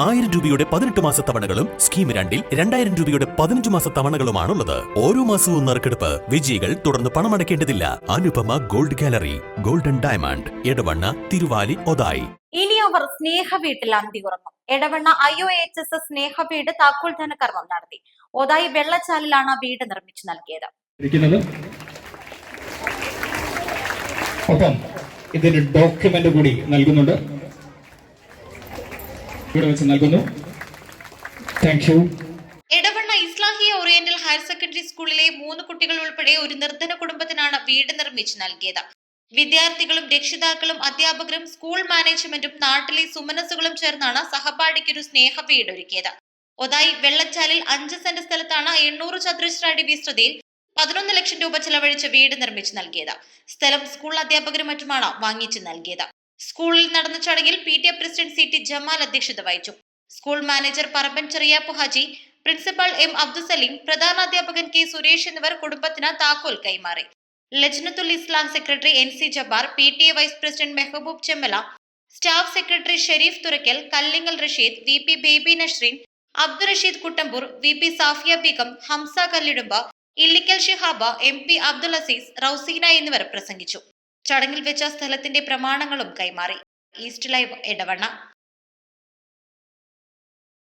ആയിരം രൂപയുടെ പതിനെട്ട് മാസ തവണകളും സ്കീം രണ്ടിൽ രണ്ടായിരം രൂപയുടെ പതിനഞ്ച് മാസ തവണകളുമാണുള്ളത്. ഓരോ മാസവും നറുക്കെടുപ്പ് വിജയികൾ തുടർന്ന് പണമടയ്ക്കേണ്ടതില്ല. Anupama gold gallery golden diamond Edavanna Thiruvali Othayi. ഇനി അവർ സ്നേഹ വീട്ടിൽ അന്തി അന്തിയുറങ്ങും Edavanna I O H S S സ്നേഹ വീട് താക്കോൽ കർമ്മം നടത്തി. ഒതായി വെള്ളച്ചാലിലാണ് വീട് നിർമ്മിച്ചു നൽകിയത്. ഒപ്പം ഇതിന് ഡോക്യുമെന്റ് കൂടി നൽകുന്നുണ്ട്. ഇവിടെ വെച്ച് Edavanna Islahiya oriental higher secondary സ്കൂളിലെ മൂന്ന് കുട്ടികൾ ഉൾപ്പെടെ ഒരു നിർധന കുടുംബത്തിനാണ് വീട് നിർമ്മിച്ചു നൽകിയത്. വിദ്യാർത്ഥികളും രക്ഷിതാക്കളും അധ്യാപകരും സ്കൂൾ മാനേജ്മെന്റും നാട്ടിലെ സുമനസുകളും ചേർന്നാണ് സഹപാഠിക്കൊരു സ്നേഹ വീട് ഒരുക്കിയത് ഒതായി വെള്ളച്ചാലിൽ അഞ്ച് സെന്റ് സ്ഥലത്താണ് എണ്ണൂറ് ചതുരശ്ര അടി വിസ്തൃതിയിൽ പതിനൊന്ന് ലക്ഷം രൂപ ചെലവഴിച്ച് വീട് നിർമ്മിച്ചു നൽകിയത്. സ്ഥലം സ്കൂൾ അധ്യാപകരും മറ്റുമാണ് വാങ്ങിച്ചു നൽകിയത്. സ്കൂളിൽ നടന്ന ചടങ്ങിൽ P T A president C T Jamal അധ്യക്ഷത വഹിച്ചു. School manager Paramban Cheriyappu Haji principal M Abdussaleem പ്രധാനാധ്യാപകൻ K Suresh എന്നിവർ കുടുംബത്തിന് താക്കോൽ കൈമാറി. Lajnathul Islam secretary N C Jabbar P T A vice president Mehaboob Chemmala staff secretary Shareef Thurakkal Kallingal Rasheed V P Baby Nashreen Abdul Rasheed Kuttampoor V P Safiya Beegum Hamza Kallidumba Illikkal Shihaba M P Abdul Azeez Rauseena എന്നിവർ പ്രസംഗിച്ചു. ചടങ്ങിൽ വെച്ച സ്ഥലത്തിന്റെ പ്രമാണങ്ങളും കൈമാറി. East live Edavanna.